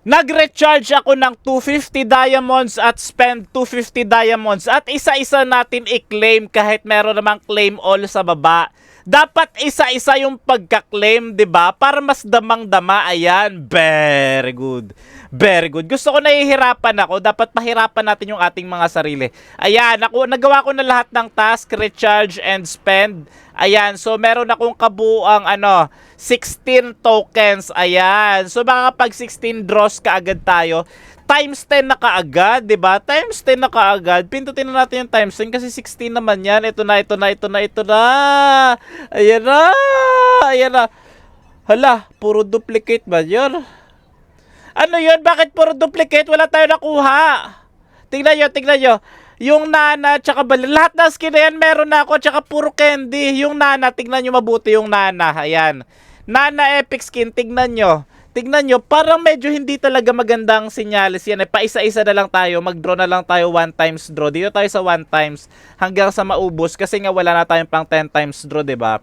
Nag-recharge ako ng 250 diamonds at spend 250 diamonds at isa-isa natin i-claim kahit meron namang claim all sa baba. Dapat isa-isa yung pagka-claim, 'di ba? Para mas damang-dama. Ayan, very good. Very good. Gusto ko nahihirapan ako. Dapat pahirapan natin yung ating mga sarili. Ayan, ako, nagawa ko na lahat ng task, recharge and spend. Ayan, so meron akong kabuang ano, 16 tokens. Ayan. So makakapag 16 draws ka agad tayo. Times 10 na kaagad, 'di ba? Times 10 na kaagad. Pindutin na natin yung times 10 kasi 16 naman 'yan. Ito na, ito na, ito na, ito na. Ayan na. Ayan na. Hala, puro duplicate ba 'yun? Ano 'yun? Bakit puro duplicate? Wala tayo nakuha. Tingnan nyo, tingnan nyo. Yung nana, tsaka bal lahat ng skin na yan meron na ako, tsaka puro candy. Yung nana, tingnan nyo mabuti yung nana. Ayan. Nana epic skin, tingnan nyo. Tingnan nyo, parang medyo hindi talaga magandang sinyalis yan. Eh, paisa-isa na lang tayo, mag-draw na lang tayo one times draw. Dito tayo sa one times hanggang sa maubos kasi nga wala na tayong pang 10 times draw, ba?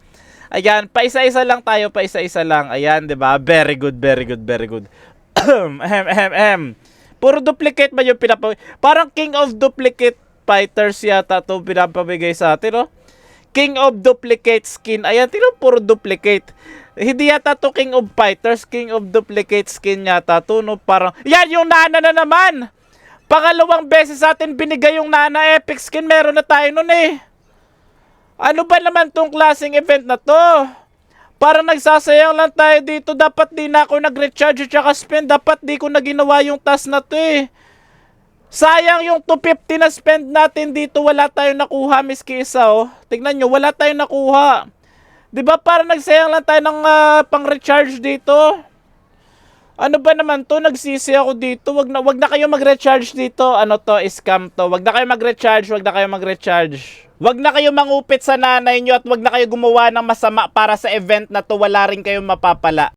Ayan, paisa-isa lang tayo, paisa-isa lang. Ayan, ba? Very good, very good, very good. Ahem, ahem, ahem. Puro duplicate ba yung pinapabigay? Parang king of duplicate fighters yata to pinapabigay sa atin, no? King of duplicate skin. Ayan, tino puro duplicate. Hindi yata to king of fighters, king of duplicate skin yata to, no? Parang, yan yung nana na naman! Pangalawang beses atin binigay yung nana epic skin, meron na tayo nun eh. Ano ba naman tong klaseng event na to? Parang nagsasayang lang tayo dito. Dapat di na ako nag-recharge at saka spend. Dapat di ko na ginawa yung task na to eh. Sayang yung 250 na spend natin dito. Wala tayong nakuha, Miss Kisa, oh. Tignan nyo, wala tayong nakuha. 'Di ba parang nagsayang lang tayo ng ah, pang-recharge dito? Ano ba naman to? Nagsisi ako dito. Wag na wag na kayo mag-recharge dito. Ano to? Scam to. Wag na kayo mag-recharge, wag na kayo mag-recharge. Wag na kayo mangupit sa nanay nyo at wag na kayo gumawa ng masama para sa event na to. Wala rin kayong mapapala.